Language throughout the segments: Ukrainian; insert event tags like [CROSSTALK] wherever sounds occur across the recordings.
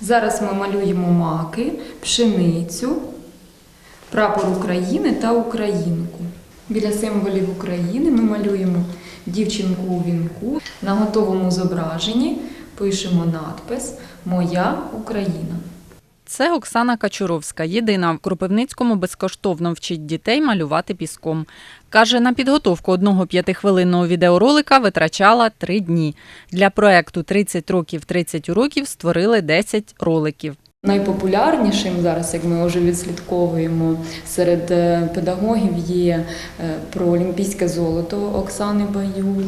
Зараз ми малюємо маки, пшеницю, прапор України та Українку. Біля символів України ми малюємо дівчинку у вінку. На готовому зображенні пишемо надпис Моя Україна. Це Оксана Качуровська, єдина в Кропивницькому безкоштовно вчить дітей малювати піском. Каже, на підготовку одного п'ятихвилинного відеоролика витрачала три дні. Для проекту «30 років 30 уроків створили 10 роликів. Найпопулярнішим зараз, як ми вже відслідковуємо серед е, педагогів, є е, про олімпійське золото Оксани Баюл,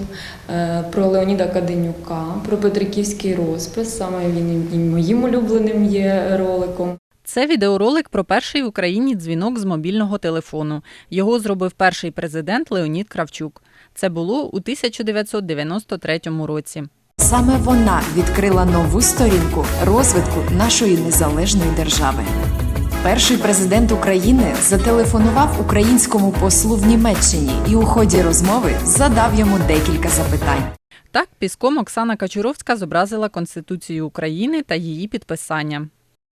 е, про Леоніда Каденюка, про Петриківський розпис. Саме він і моїм улюбленим є роликом. Це відеоролик про перший в Україні дзвінок з мобільного телефону. Його зробив перший президент Леонід Кравчук. Це було у 1993 році. Саме вона відкрила нову сторінку розвитку нашої незалежної держави. Перший президент України зателефонував українському послу в Німеччині і у ході розмови задав йому декілька запитань. Так, піском Оксана Качуровська зобразила Конституцію України та її підписання.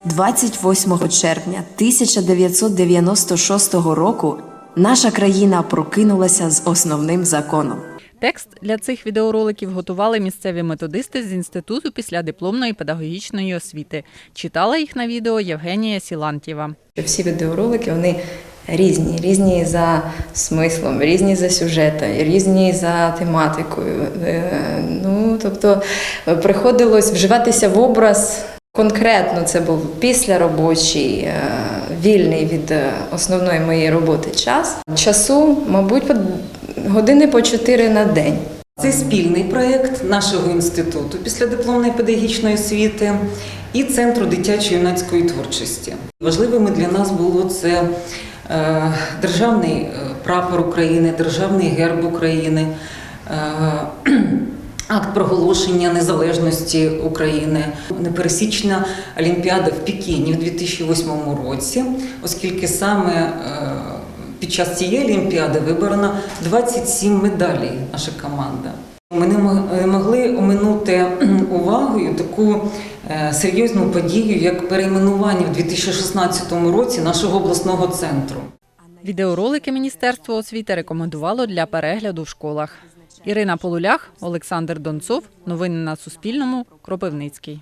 28 червня 1996 року наша країна прокинулася з основним законом. Текст для цих відеороликів готували місцеві методисти з інституту післядипломної педагогічної освіти. Читала їх на відео Євгенія Сілантєва. Всі відеоролики вони різні, різні за смислом, різні за сюжетом, різні за тематикою. Е, Ну, тобто е, приходилось вживатися в образ. Конкретно це був післяробочий, е, вільний від основної моєї роботи час. Часу, мабуть, години по 4 на день. Це спільний проєкт нашого інституту післядипломної педагогічної освіти і Центру дитячо-юнацької творчості. Важливими для нас було це е, державний е, прапор України, державний герб України, е, [CLEARS THROAT] акт проголошення незалежності України, непересічна олімпіада в Пекіні в 2008 році, оскільки саме під час цієї олімпіади вибрано 27 медалей наша команда. Ми не мог- могли оминути увагою таку е, серйозну подію, як перейменування в 2016 році нашого обласного центру. Відеоролики Міністерство освіти рекомендувало для перегляду в школах. Ірина Полулях, Олександр Донцов. Новини на Суспільному. Кропивницький.